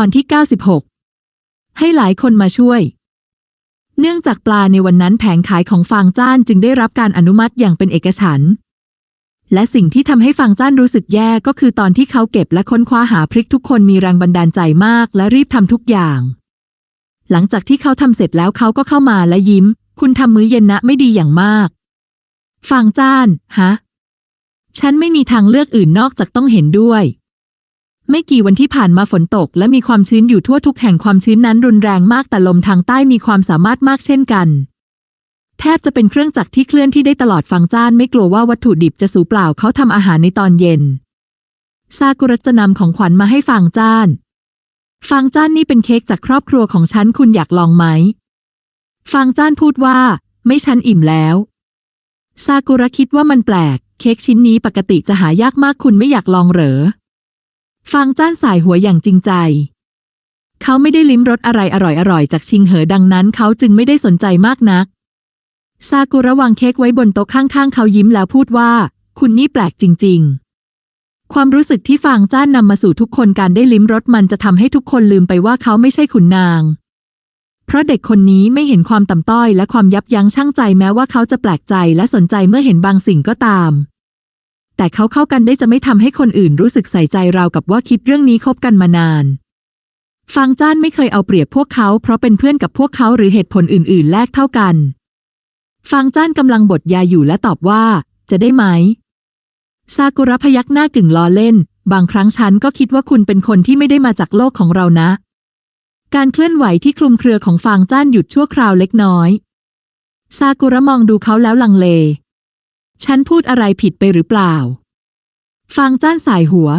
อนที่ 96 ให้หลายคนมาช่วย เนื่องจากปลาในวันนั้นแผงขายของฟางจ้านจึงได้รับการอนุมัติอย่างเป็นเอกฉันท์และสิ่งที่ทำให้ฟางจ้านรู้สึกแย่ก็คือตอนที่เขาเก็บและค้นคว้าหาพริกทุกคนมีแรงบันดาลใจมากและรีบทำทุกอย่าง หลังจากที่เขาทำเสร็จแล้วเขาก็เข้ามาและยิ้ม คุณทำมื้อเย็นนะไม่ดีอย่างมาก ฟางจ้าน ฮะ ฉันไม่มีทางเลือกอื่นนอกจากต้องเห็นด้วย ไม่กี่วันที่ผ่านมาฝนตก และมีความชื้นอยู่ทั่วทุกแห่งความชื้นนั้นรุนแรงมากแต่ลมทางใต้มีความสามารถมากเช่นกัน แทบจะเป็นเครื่องจักรที่เคลื่อนที่ได้ตลอดฟังจ้านไม่กลัวว่าวัตถุดิบจะสูญเปล่าเขาทำอาหารในตอนเย็น ซากุระจะนำของขวัญมาให้ฟางจ้านฟางจ้านนี่เป็นเค้กจากครอบครัวของฉันคุณอยากลองไหม ฟางจ้านพูดว่า ไม่ฉันอิ่มแล้ว ซากุระคิดว่ามันแปลก เค้กชิ้นนี้ปกติจะหายากมากคุณไม่อยากลองเหรอ ฟางจ้านสายหัวอย่างจริงใจ เขาไม่ได้ลิ้มรสอะไรอร่อยๆ จากชิงเหอดังนั้น เขาจึงไม่ได้สนใจมากนัก ซากุระวางเค้กไว้บนโต๊ะข้างๆ เขายิ้มแล้วพูดว่า คุณนี่แปลกจริง ๆ ความรู้สึกที่ฟางจ้านนำมาสู่ทุกคนการได้ลิ้มรสมันจะทำให้ทุกคนลืมไปว่าเขาไม่ใช่ขุนนาง เพราะเด็กคนนี้ไม่เห็นความต่ำต้อยและความยับยั้งชั่งใจแม้ว่าเขาจะแปลกใจและสนใจเมื่อเห็นบางสิ่งก็ตาม แต่เขาเข้ากันได้จะไม่ทำให้คนอื่นรู้สึกใส่ใจราวกับว่าคิดเรื่องนี้คบกันมานานฟางจ้านไม่เคยเอาเปรียบพวกเขาเพราะเป็นเพื่อนกับพวกเขาหรือเหตุผลอื่น ๆ แลกเท่ากันฟางจ้านกำลังบดยาอยู่และตอบว่า จะได้ไหม ซากุระพยักหน้ากึ่งล้อเล่น บางครั้งฉันก็คิดว่าคุณเป็นคนที่ไม่ได้มาจากโลกของเรานะ การเคลื่อนไหวที่คลุมเครือของฟางจ้านหยุดชั่วคราวเล็กน้อย ซากุระมองดูเขาแล้วลังเล ฉันพูดอะไรผิดไปหรือเปล่า ฟางจ้านสายหัว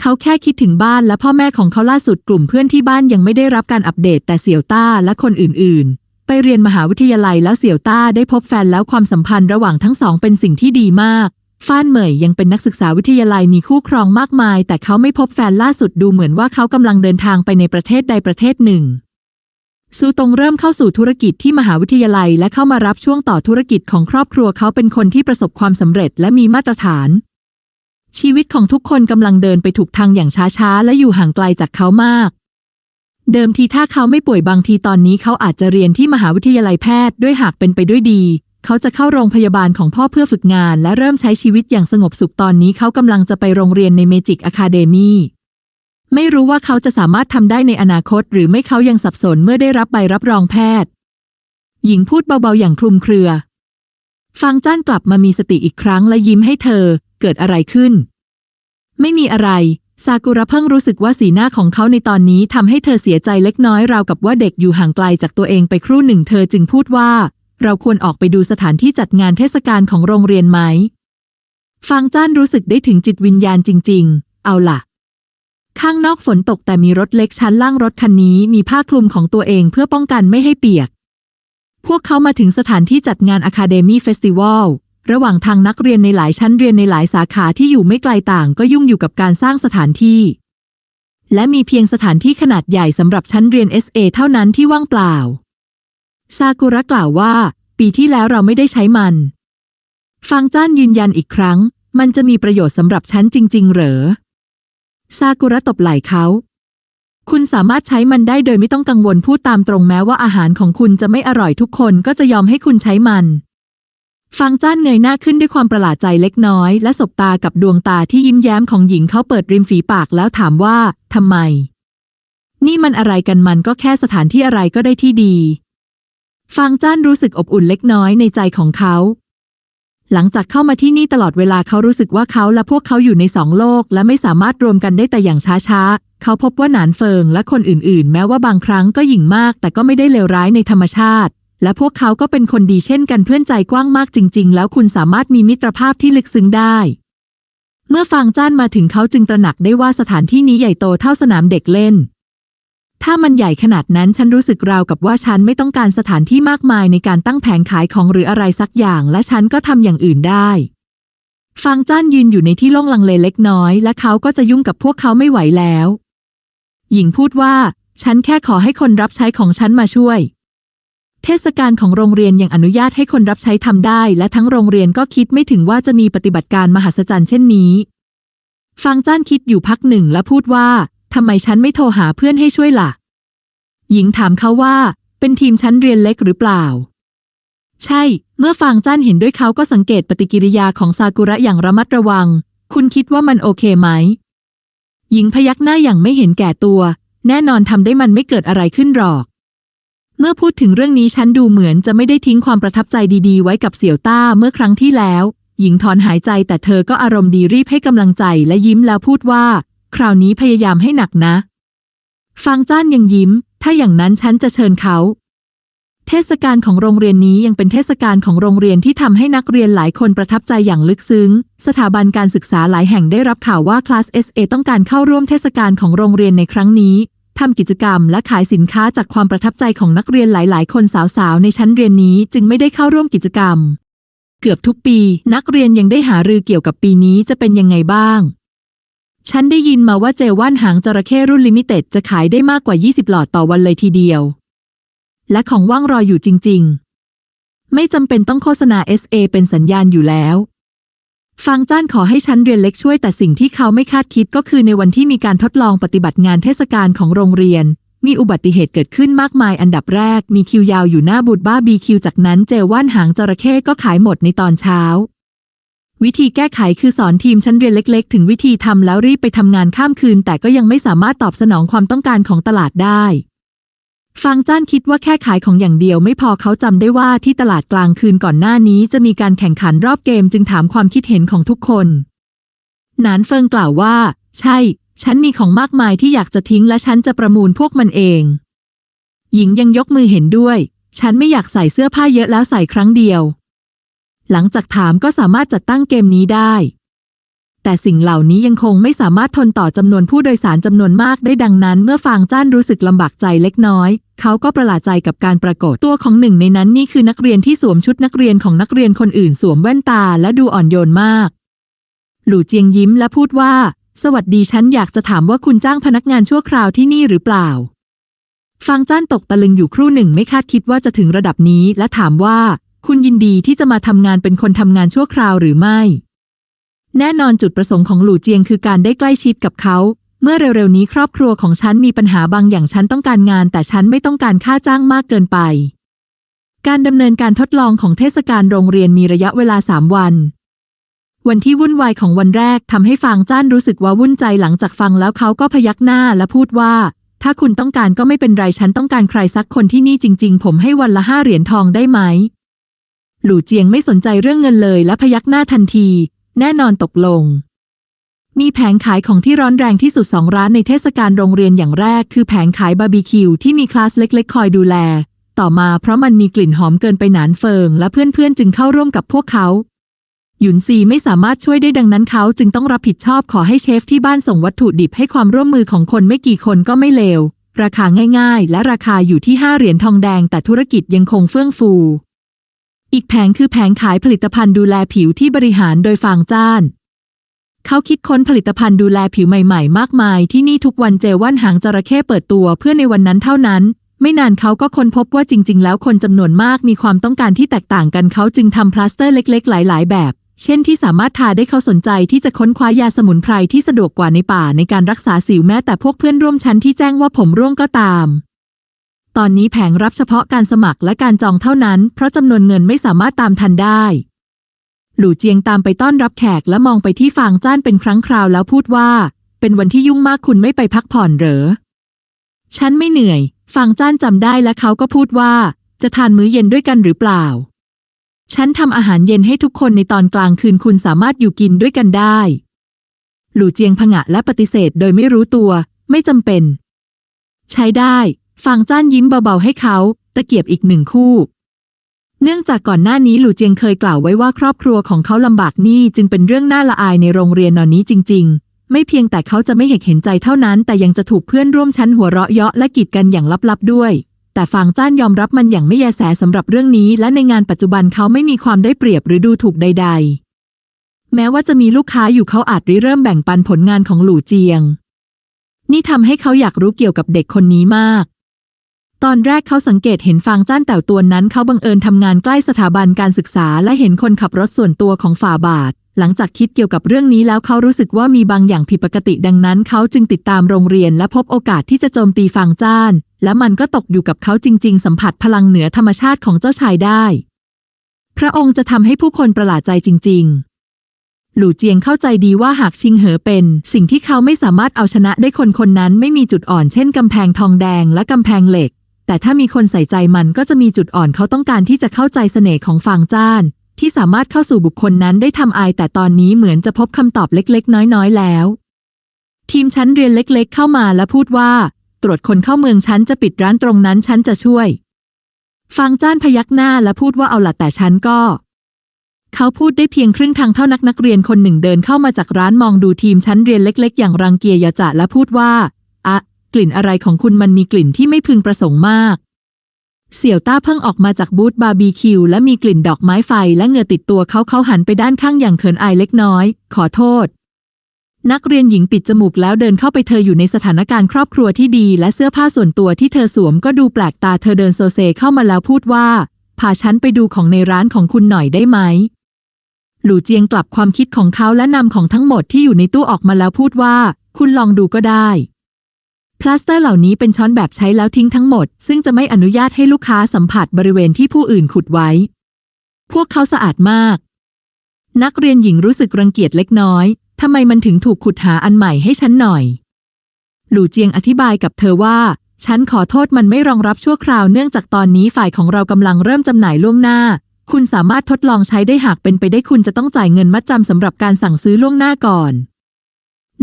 เขาแค่คิดถึงบ้านและพ่อแม่ของเขาล่าสุดกลุ่มเพื่อนที่บ้านยังไม่ได้รับการอัปเดตแต่เสี่ยวต้าและคนอื่น ๆ ไปเรียนมหาวิทยาลัยแล้วเสี่ยวต้าได้พบแฟนแล้วความสัมพันธ์ระหว่างทั้งสองเป็นสิ่งที่ดีมากฟ้านเหมยยังเป็นนักศึกษาวิทยาลัยมีคู่ครองมากมาย แต่เขาไม่พบแฟนล่าสุดดูเหมือนว่าเขากำลังเดินทางไปในประเทศใดประเทศหนึ่ง ซูตงเริ่มเข้าสู่ธุรกิจที่มหาวิทยาลัย และเข้ามารับช่วงต่อธุรกิจของครอบครัวเขาเป็นคนที่ประสบความสำเร็จและมีมาตรฐาน ชีวิตของทุกคนกำลังเดินไปถูกทางอย่างช้าๆ และอยู่ห่างไกลจากเขามาก เดิมทีถ้าเขาไม่ป่วยบางทีตอนนี้เขาอาจจะเรียนที่มหาวิทยาลัยแพทย์ด้วยหากเป็นไปด้วยดี เขาจะเข้าโรงพยาบาลของพ่อเพื่อฝึกงาน และเริ่มใช้ชีวิตอย่างสงบสุขตอนนี้เขากำลังจะไปโรงเรียนในเมจิกอะคาเดมี ไม่รู้ว่าเขาจะสามารถทำได้ในอนาคต หรือไม่เขายังสับสนเมื่อได้รับใบรับรองแพทย์ หญิงพูดเบาๆอย่างคลุมเครือฟังจ้านกลับมามีสติอีกครั้งและยิ้มให้เธอ เกิดอะไรขึ้น ไม่มีอะไร ซากุระเพิ่งรู้สึกว่าสีหน้าของเขาในตอนนี้ทำให้เธอเสียใจเล็กน้อยราวกับว่าเด็กอยู่ห่างไกลจากตัวเองไปครู่หนึ่ง เธอจึงพูดว่า เราควรออกไปดูสถานที่จัดงานเทศกาลของโรงเรียนไหมฟังจ้านรู้สึกได้ถึงจิตวิญญาณจริง ๆ เอาล่ะ ข้างนอกฝนตกแต่มีรถเล็กชั้นล่างรถคันนี้มีผ้าคลุมของตัวเองเพื่อป้องกันไม่ให้เปียก พวกเขามาถึงสถานที่จัดงาน Academy Festival ระหว่างทางนักเรียนในหลายชั้นเรียนในหลายสาขาที่อยู่ไม่ไกลต่างก็ยุ่งอยู่กับการสร้างสถานที่ และมีเพียงสถานที่ขนาดใหญ่สำหรับชั้นเรียน SA เท่านั้นที่ว่างเปล่า ซากุระกล่าวว่า ปีที่แล้วเราไม่ได้ใช้มัน ฟังจ้านยืนยันอีกครั้ง มันจะมีประโยชน์สำหรับฉันจริง ๆ เหรอ ซากุระตบไหล่เขา คุณสามารถใช้มันได้โดยไม่ต้องกังวลพูดตามตรงแม้ว่าอาหารของคุณจะไม่อร่อยทุกคนก็จะยอมให้คุณใช้มันฟังจ้านเงยหน้าขึ้นด้วยความประหลาดใจเล็กน้อย และสบตากับดวงตาที่ยิ้มแย้มของหญิงเขาเปิดริมฝีปากแล้วถามว่าทำไม นี่มันอะไรกันมันก็แค่สถานที่อะไรก็ได้ที่ดีฟังจ้านรู้สึกอบอุ่นเล็กน้อยในใจของเขา หลังจากเข้ามาที่นี่ตลอดเวลาเขารู้สึกว่าเขาและพวกเขาอยู่ในสองโลก และไม่สามารถรวมกันได้แต่อย่างช้าๆ เขาพบว่าหนานเฟิงและคนอื่นๆ แม้ว่าบางครั้งก็หยิ่งมาก แต่ก็ไม่ได้เลวร้ายในธรรมชาติ และพวกเขาก็เป็นคนดีเช่นกันเพื่อนใจกว้างมากจริง ๆ แล้วคุณสามารถมีมิตรภาพที่ลึกซึ้งได้ เมื่อฟางจ้านมาถึงเขาจึงตระหนักได้ว่าสถานที่นี้ใหญ่โตเท่าสนามเด็กเล่น ถ้ามันใหญ่ขนาดนั้นฉันรู้สึกราวกับว่าฉันไม่ต้องการสถานที่มากมายในการตั้งแผงขายของหรืออะไรสักอย่าง และฉันก็ทำอย่างอื่นได้ฟางจ้านยืนอยู่ในที่โล่งลังเลเล็กน้อย และเขาก็จะยุ่งกับพวกเขาไม่ไหวแล้ว หญิงพูดว่า ฉันแค่ขอให้คนรับใช้ของฉันมาช่วย เทศกาลของโรงเรียนยังอนุญาตให้คนรับใช้ทำได้ และทั้งโรงเรียนก็คิดไม่ถึงว่าจะมีปฏิบัติการมหัศจรรย์เช่นนี้ฟางจ้านคิดอยู่พักหนึ่งและพูดว่า ทำไมฉันไม่โทรหาเพื่อนให้ช่วยล่ะ หญิงถามเขาว่า เป็นทีมชั้นเรียนเล็กหรือเปล่า ใช่ เมื่อฟางจ้านเห็นด้วยเขาก็สังเกตปฏิกิริยาของซากุระอย่างระมัดระวัง คุณคิดว่ามันโอเคไหม หญิงพยักหน้าอย่างไม่เห็นแก่ตัว แน่นอนทำได้มันไม่เกิดอะไรขึ้นหรอกเมื่อพูดถึงเรื่องนี้ฉันดูเหมือนจะไม่ได้ทิ้งความประทับใจดีๆ ไว้กับเสี่ยวต้าเมื่อครั้งที่แล้ว หญิงถอนหายใจแต่เธอก็อารมณ์ดีรีบให้กำลังใจและยิ้มแล้วพูดว่า คราวนี้พยายามให้หนักนะ ฟางจ้านยังยิ้ม ถ้าอย่างนั้นฉันจะเชิญเขา เทศกาลของโรงเรียนนี้ยังเป็นเทศกาลของโรงเรียนที่ทำให้นักเรียนหลายคนประทับใจอย่างลึกซึ้ง สถาบันการศึกษาหลายแห่งได้รับข่าวว่าคลาส SA ต้องการเข้าร่วมเทศกาลของโรงเรียนในครั้งนี้ทำกิจกรรมและขายสินค้าจากความประทับใจของนักเรียนหลาย ๆ คนสาว ๆ ในชั้นเรียนนี้จึงไม่ได้เข้าร่วมกิจกรรม เกือบทุกปี นักเรียนยังได้หารือเกี่ยวกับปีนี้จะเป็นยังไงบ้าง ฉันได้ยินมาว่าเจว่านหางจระเข้รุ่นลิมิเต็ดจะขายได้มากกว่า 20 หลอดต่อวันเลยทีเดียว และของว่างรออยู่จริง ๆ ไม่จำเป็นต้องโฆษณา SA เป็นสัญญาณอยู่แล้ว ฟังจ้านขอให้ชั้นเรียนเล็กช่วยแต่สิ่งที่เขาไม่คาดคิดก็คือในวันที่มีการทดลองปฏิบัติงานเทศกาลของโรงเรียน มีอุบัติเหตุเกิดขึ้นมากมายอันดับแรก มีคิวยาวอยู่หน้าบูธบ้าบีคิวจากนั้นเจว่านหางจระเข้ก็ขายหมดในตอนเช้า วิธีแก้ไขคือสอนทีมชั้นเรียนเล็ก ๆ ถึงวิธีทำแล้วรีบไปทำงานข้ามคืน แต่ก็ยังไม่สามารถตอบสนองความต้องการของตลาดได้ ฟังจ้านคิดว่าแค่ขายของอย่างเดียวไม่พอเขาจำได้ว่าที่ตลาดกลางคืนก่อนหน้านี้จะมีการแข่งขันรอบเกมจึงถามความคิดเห็นของทุกคน นานเฟิงกล่าวว่า ใช่ ฉันมีของมากมายที่อยากจะทิ้งและฉันจะประมูลพวกมันเอง หญิงยังยกมือเห็นด้วย ฉันไม่อยากใส่เสื้อผ้าเยอะแล้วใส่ครั้งเดียว หลังจากถามก็สามารถจัดตั้งเกมนี้ได้ แต่สิ่งเหล่านี้ยังคงไม่สามารถทนต่อจำนวนผู้โดยสารจำนวนมากได้ดังนั้น เมื่อฟางจ้านรู้สึกลำบากใจเล็กน้อย เขาก็ประหลาดใจกับการปรากฏตัวของหนึ่งในนั้นนี่คือนักเรียนที่สวมชุดนักเรียนของนักเรียนคนอื่นสวมแว่นตาและดูอ่อนโยนมาก หลู่เจียงยิ้มและพูดว่า สวัสดีฉันอยากจะถามว่าคุณจ้างพนักงานชั่วคราวที่นี่หรือเปล่าฟางจ้านตกตะลึงอยู่ครู่หนึ่งไม่คาดคิดว่าจะถึงระดับนี้และถามว่า คุณยินดีที่จะมาทำงานเป็นคนทำงานชั่วคราวหรือไม่ แน่นอนจุดประสงค์ของหลู่เจียงคือการได้ใกล้ชิดกับเขา เมื่อเร็วๆนี้ครอบครัวของฉันมีปัญหาบางอย่างฉันต้องการงาน แต่ฉันไม่ต้องการค่าจ้างมากเกินไป การดำเนินการทดลองของเทศกาลโรงเรียนมีระยะเวลาสามวันวันที่วุ่นวายของวันแรกทำให้ฟางจ้านรู้สึกว่าวุ่นใจหลังจากฟังแล้วเขาก็พยักหน้าและพูดว่า ถ้าคุณต้องการก็ไม่เป็นไรฉันต้องการใครสักคนที่นี่จริง ๆ ผมให้วันละห้าเหรียญทองได้ไหม หลู่เจียงไม่สนใจเรื่องเงินเลยและพยักหน้าทันที แน่นอนตกลง มีแผงขายของที่ร้อนแรงที่สุดสองร้านในเทศกาลโรงเรียนอย่างแรก คือแผงขายบาร์บีคิวที่มีคลาสเล็กๆ คอยดูแล ต่อมาเพราะมันมีกลิ่นหอมเกินไปหนานเฟิง และเพื่อนๆ จึงเข้าร่วมกับพวกเขา หยุนซีไม่สามารถช่วยได้ดังนั้นเขาจึงต้องรับผิดชอบขอให้เชฟที่บ้านส่งวัตถุดิบให้ความร่วมมือของคนไม่กี่คนก็ไม่เลวราคาง่ายๆ และราคาอยู่ที่ห้าเหรียญทองแดงแต่ธุรกิจยังคงเฟื่องฟู อีกแผงคือแผงขายผลิตภัณฑ์ดูแลผิวที่บริหารโดยฟางจ้าน เขาคิดค้นผลิตภัณฑ์ดูแลผิวใหม่ๆ มากมาย ที่นี่ทุกวันเจว่านหางจระเข้เปิดตัวเพื่อในวันนั้นเท่านั้น ไม่นานเขาก็ค้นพบว่าจริง ๆ แล้วคนจำนวนมากมีความต้องการที่แตกต่างกันเขาจึงทำพลาสเตอร์เล็ก ๆ หลาย ๆ แบบ เช่นที่สามารถทาได้เขาสนใจที่จะค้นคว้ายาสมุนไพรที่สะดวกกว่าในป่าในการรักษาสิวแม้แต่พวกเพื่อนร่วมชั้นที่แจ้งว่าผมร่วงก็ตาม ตอนนี้แผงรับเฉพาะการสมัครและการจองเท่านั้น เพราะจำนวนเงินไม่สามารถตามทันได้ หลู่เจียงตามไปต้อนรับแขกและมองไปที่ฟางจ้านเป็นครั้งคราวแล้วพูดว่า เป็นวันที่ยุ่งมากคุณไม่ไปพักผ่อนเหรอ ฉันไม่เหนื่อย ฟางจ้านจำได้และเขาก็พูดว่า จะทานมื้อเย็นด้วยกันหรือเปล่า ฉันทำอาหารเย็นให้ทุกคนในตอนกลางคืนคุณสามารถอยู่กินด้วยกันได้ หลู่เจียงผงะและปฏิเสธโดยไม่รู้ตัว ไม่จำเป็น ใช้ได้ ฟางจ้านยิ้มเบาๆให้เขา ตะเกียบอีกหนึ่งคู่ เนื่องจากก่อนหน้านี้หลู่เจียงเคยกล่าวไว้ว่าครอบครัวของเขาลำบากนี่จึงเป็นเรื่องน่าละอายในโรงเรียนนอนนี้จริง ๆ ไม่เพียงแต่เขาจะไม่เห็นเห็นใจเท่านั้น แต่ยังจะถูกเพื่อนร่วมชั้นหัวเราะเยาะและกีดกันอย่างลับๆด้วย แต่ฟางจ้านยอมรับมันอย่างไม่แยแสสำหรับเรื่องนี้ และในงานปัจจุบันเขาไม่มีความได้เปรียบหรือดูถูกใด ๆ แม้ว่าจะมีลูกค้าอยู่เขาอาจริเริ่มแบ่งปันผลงานของหลู่เจียง นี่ทำให้เขาอยากรู้เกี่ยวกับเด็กคนนี้มาก ตอนแรกเขาสังเกตเห็นฟางจ้านแต่วตัวนั้นเขาบังเอิญทำงานใกล้สถาบันการศึกษาและเห็นคนขับรถส่วนตัวของฝ่าบาท หลังจากคิดเกี่ยวกับเรื่องนี้แล้วเขารู้สึกว่ามีบางอย่างผิดปกติดังนั้น เขาจึงติดตามโรงเรียนและพบโอกาสที่จะโจมตีฟางจ้าน และมันก็ตกอยู่กับเขาจริง ๆ สัมผัสพลังเหนือธรรมชาติของเจ้าชายได้ พระองค์จะทำให้ผู้คนประหลาดใจจริง ๆหลู่เจียงเข้าใจดีว่าหากชิงเหอเป็น สิ่งที่เขาไม่สามารถเอาชนะได้คนคนนั้นไม่มีจุดอ่อนเช่นกำแพงทองแดงและกำแพงเหล็ก แต่ถ้ามีคนใส่ใจมันก็จะมีจุดอ่อนเขาต้องการที่จะเข้าใจเสน่ห์ของฟางจ้าน ที่สามารถเข้าสู่บุคคลนั้นได้ทำอาย แต่ตอนนี้เหมือนจะพบคำตอบเล็ก ๆ น้อยๆแล้ว ทีมชั้นเรียนเล็ก ๆ เข้ามาและพูดว่า ตรวจคนเข้าเมืองฉันจะปิดร้านตรงนั้นฉันจะช่วย ฟางจ้านพยักหน้าและพูดว่าเอาละแต่ฉันก็ เขาพูดได้เพียงครึ่งทางเท่านักนักเรียนคนหนึ่งเดินเข้ามาจากร้านมองดูทีมชั้นเรียนเล็ก ๆ อย่างรังเกียจยาจะและพูดว่าอะ กลิ่นอะไรของคุณมันมีกลิ่นที่ไม่พึงประสงค์มาก เสี่ยวต้าเพิ่งออกมาจากบูธบาร์บีคิวและมีกลิ่นดอกไม้ไฟและเหงื่อติดตัวเขาเขาหันไปด้านข้างอย่างเขินอายเล็กน้อย ขอโทษ นักเรียนหญิงปิดจมูกแล้วเดินเข้าไปเธออยู่ในสถานการณ์ครอบครัวที่ดี และเสื้อผ้าส่วนตัวที่เธอสวมก็ดูแปลกตาเธอเดินโซเซเข้ามาแล้วพูดว่าพาฉันไปดูของในร้านของคุณหน่อยได้ไหมหลู่เจียงกลับความคิดของเขาและนำของทั้งหมดที่อยู่ในตู้ออกมาแล้วพูดว่า คุณลองดูก็ได้ พลาสเตอร์เหล่านี้เป็นช้อนแบบใช้แล้วทิ้งทั้งหมด ซึ่งจะไม่อนุญาตให้ลูกค้าสัมผัสบริเวณที่ผู้อื่นขุดไว้ พวกเขาสะอาดมาก นักเรียนหญิงรู้สึกรังเกียจเล็กน้อยทำไมมันถึงถูกขุดหาอันใหม่ให้ฉันหน่อย หลู่เจียงอธิบายกับเธอว่า ฉันขอโทษมันไม่รองรับชั่วคราวเนื่องจากตอนนี้ฝ่ายของเรากำลังเริ่มจำหน่ายล่วงหน้า คุณสามารถทดลองใช้ได้หากเป็นไปได้คุณจะต้องจ่ายเงินมัดจำสำหรับการสั่งซื้อล่วงหน้าก่อน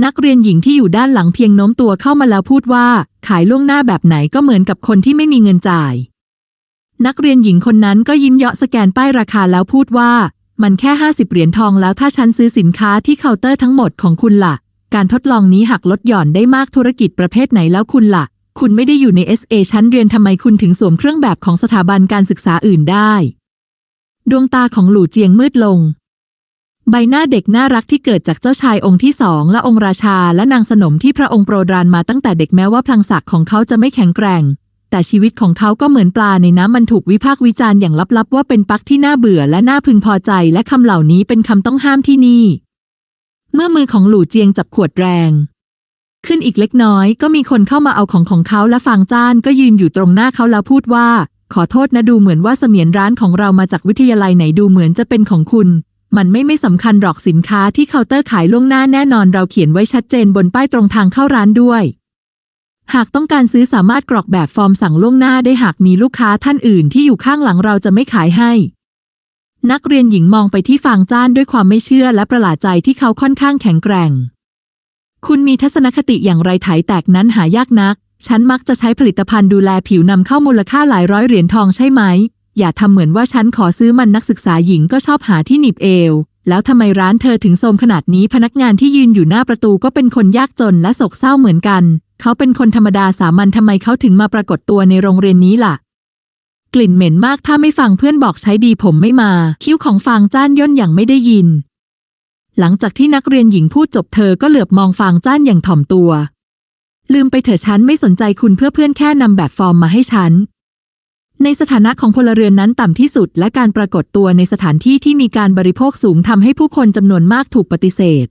นักเรียนหญิงที่อยู่ด้านหลังเพียงโน้มตัวเข้ามาแล้วพูดว่า ขายล่วงหน้าแบบไหนก็เหมือนกับคนที่ไม่มีเงินจ่าย นักเรียนหญิงคนนั้นก็ยิ้มเยาะสแกนป้ายราคาแล้วพูดว่า มันแค่ 50 เหรียญทองแล้วถ้าฉันซื้อสินค้าที่เคาน์เตอร์ทั้งหมดของคุณล่ะ การทดลองนี้หักลดหย่อนได้มากธุรกิจประเภทไหนแล้วคุณล่ะ คุณไม่ได้อยู่ใน SA ชั้นเรียนทำไมคุณถึงสวมเครื่องแบบของสถาบันการศึกษาอื่นได้ ดวงตาของหลู่เจียงมืดลง ใบหน้าเด็กน่ารักที่เกิดจากเจ้าชายองค์ที่สองและองค์ราชาและนางสนมที่พระองค์โปรดรานมาตั้งแต่เด็กแม้ว่าพลังศักดิ์ของเขาจะไม่แข็งแกร่ง แต่ชีวิตของเขาก็เหมือนปลาในน้ำมันถูกวิพากษ์วิจารณ์อย่างลับๆ ว่าเป็นปักที่น่าเบื่อและน่าพึงพอใจ และคำเหล่านี้เป็นคำต้องห้ามที่นี่ เมื่อมือของหลู่เจียงจับขวดแรง ขึ้นอีกเล็กน้อยก็มีคนเข้ามาเอาของของเขาและฟางจ้านก็ยืนอยู่ตรงหน้าเขาแล้วพูดว่า ขอโทษนะดูเหมือนว่าเสมียนร้านของเรามาจากวิทยาลัยไหนดูเหมือนจะเป็นของคุณ มันไม่ไม่สำคัญหรอกสินค้าที่เคาน์เตอร์ขายล่วงหน้าแน่นอนเราเขียนไว้ชัดเจนบนป้ายตรงทางเข้าร้านด้วย หากต้องการซื้อสามารถกรอกแบบฟอร์มสั่งล่วงหน้าได้หากมีลูกค้าท่านอื่นที่อยู่ข้างหลังเราจะไม่ขายให้ นักเรียนหญิงมองไปที่ฟางจ้านด้วยความไม่เชื่อและประหลาดใจที่เขาค่อนข้างแข็งแกร่ง คุณมีทัศนคติอย่างไรไถแตกนั้นหายากนัก ฉันมักจะใช้ผลิตภัณฑ์ดูแลผิวนำเข้ามูลค่าหลายร้อยเหรียญทองใช่ไหม อย่าทำเหมือนว่าฉันขอซื้อมันนักศึกษาหญิงก็ชอบหาที่หนีบเอว แล้วทำไมร้านเธอถึงโทรมขนาดนี้พนักงานที่ยืนอยู่หน้าประตูก็เป็นคนยากจนและโศกเศร้าเหมือนกัน เขาเป็นคนธรรมดาสามัญทำไมเขาถึงมาปรากฏตัวในโรงเรียนนี้ล่ะ กลิ่นเหม็นมากถ้าไม่ฟังเพื่อนบอกใช้ดีผมไม่มา คิ้วของฟางจ้านย่นอย่างไม่ได้ยิน หลังจากที่นักเรียนหญิงพูดจบเธอก็เหลือบมองฟางจ้านอย่างถ่อมตัว ลืมไปเถอะฉันไม่สนใจคุณเพื่อเพื่อนแค่นำแบบฟอร์มมาให้ฉัน ในสถานะของพลเรือนนั้นต่ำที่สุด และการปรากฏตัวในสถานที่ที่มีการบริโภคสูงทำให้ผู้คนจำนวนมากถูกปฏิเสธ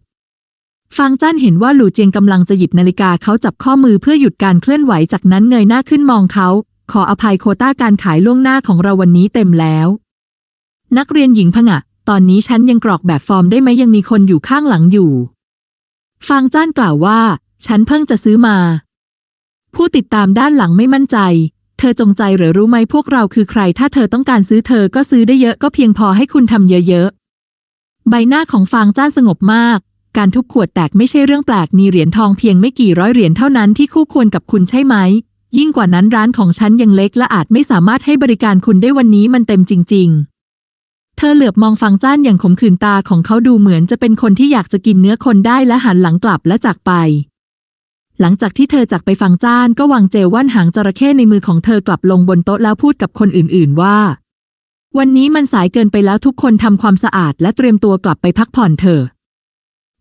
ฟางจ้านเห็นว่าหลู่เจียงกำลังจะหยิบนาฬิกาเขาจับข้อมือเพื่อหยุดการเคลื่อนไหวจากนั้นเงยหน้าขึ้นมองเขา ขออภัยโคต้าการขายล่วงหน้าของเราวันนี้เต็มแล้ว นักเรียนหญิงผงะ ตอนนี้ฉันยังกรอกแบบฟอร์มได้ไหมยังมีคนอยู่ข้างหลังอยู่ ฟางจ้านกล่าวว่า ฉันเพิ่งจะซื้อมา ผู้ติดตามด้านหลังไม่มั่นใจ ธอจงใจหรือรู้ไหมพวกเราคือใคร ถ้าเธอต้องการซื้อเธอก็ซื้อได้เยอะก็เพียงพอให้คุณทำเยอะๆ ใบหน้าของฟางจ้านสงบมาก การทุบขวดแตกไม่ใช่เรื่องแปลก มีเหรียญทองเพียงไม่กี่ร้อยเหรียญเท่านั้นที่คู่ควรกับคุณใช่ไหม ยิ่งกว่านั้นร้านของฉันยังเล็กและอาจไม่สามารถให้บริการคุณได้วันนี้มันเต็มจริง ๆเธอเหลือบมองฟางจ้านอย่างขมขื่นตาของเขาดูเหมือนจะเป็นคนที่อยากจะกินเนื้อคนได้และหันหลังกลับและจากไป หลังจากที่เธอจากไปฟังจ้านก็วางเจลว่านหางจระเข้ในมือของเธอกลับลงบนโต๊ะแล้วพูดกับคนอื่นๆว่า วันนี้มันสายเกินไปแล้วทุกคนทำความสะอาดและเตรียมตัวกลับไปพักผ่อนเถอะ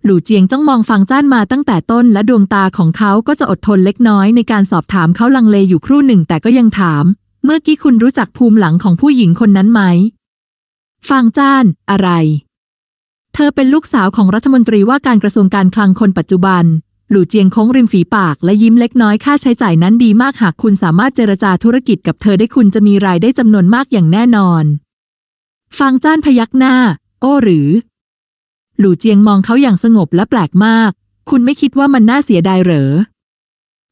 หลู่เจียงจ้องมองฟังจ้านมาตั้งแต่ต้นและดวงตาของเขาก็จะอดทนเล็กน้อยในการสอบถามเขาลังเลอยู่ครู่หนึ่งแต่ก็ยังถาม เมื่อกี้คุณรู้จักภูมิหลังของผู้หญิงคนนั้นไหมฟางจ้าน อะไร เธอเป็นลูกสาวของรัฐมนตรีว่าการกระทรวงการคลังคนปัจจุบัน หลู่เจียงโค้งริมฝีปากและยิ้มเล็กน้อยค่าใช้จ่ายนั้นดีมากหากคุณสามารถเจรจาธุรกิจกับเธอได้คุณจะมีรายได้จำนวนมากอย่างแน่นอนฟางจ้านพยักหน้า โอ้หรือ หลู่เจียงมองเขาอย่างสงบและแปลกมาก คุณไม่คิดว่ามันน่าเสียดายเหรอ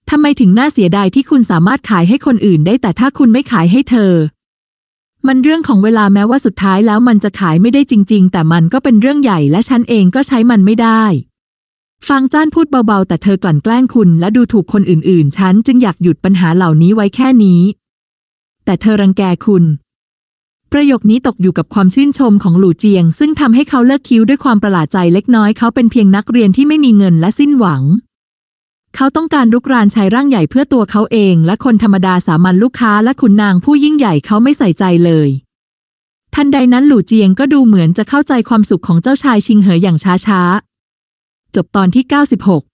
ทำไมถึงน่าเสียดายที่คุณสามารถขายให้คนอื่นได้แต่ถ้าคุณไม่ขายให้เธอ มันเรื่องของเวลาแม้ว่าสุดท้ายแล้วมันจะขายไม่ได้จริง ๆ แต่มันก็เป็นเรื่องใหญ่และฉันเองก็ใช้มันไม่ได้ ฟางจ้านพูดเบาๆ แต่เธอกลั่นแกล้งคุณและดูถูกคนอื่นๆ ฉันจึงอยากหยุดปัญหาเหล่านี้ไว้แค่นี้ แต่เธอรังแกคุณ ประโยคนี้ตกอยู่กับความชื่นชมของหลู่เจียง ซึ่งทำให้เขาเลิกคิ้วด้วยความประหลาดใจเล็กน้อยเขาเป็นเพียงนักเรียนที่ไม่มีเงินและสิ้นหวัง เขาต้องการรุกรานชายร่างใหญ่เพื่อตัวเขาเอง และคนธรรมดาสามัญลูกค้าและขุนนางผู้ยิ่งใหญ่เขาไม่ใส่ใจเลยทันใดนั้นหลู่เจียงก็ดูเหมือนจะเข้าใจความสุขของเจ้าชายชิงเหออย่างช้าๆ จบตอนที่ 96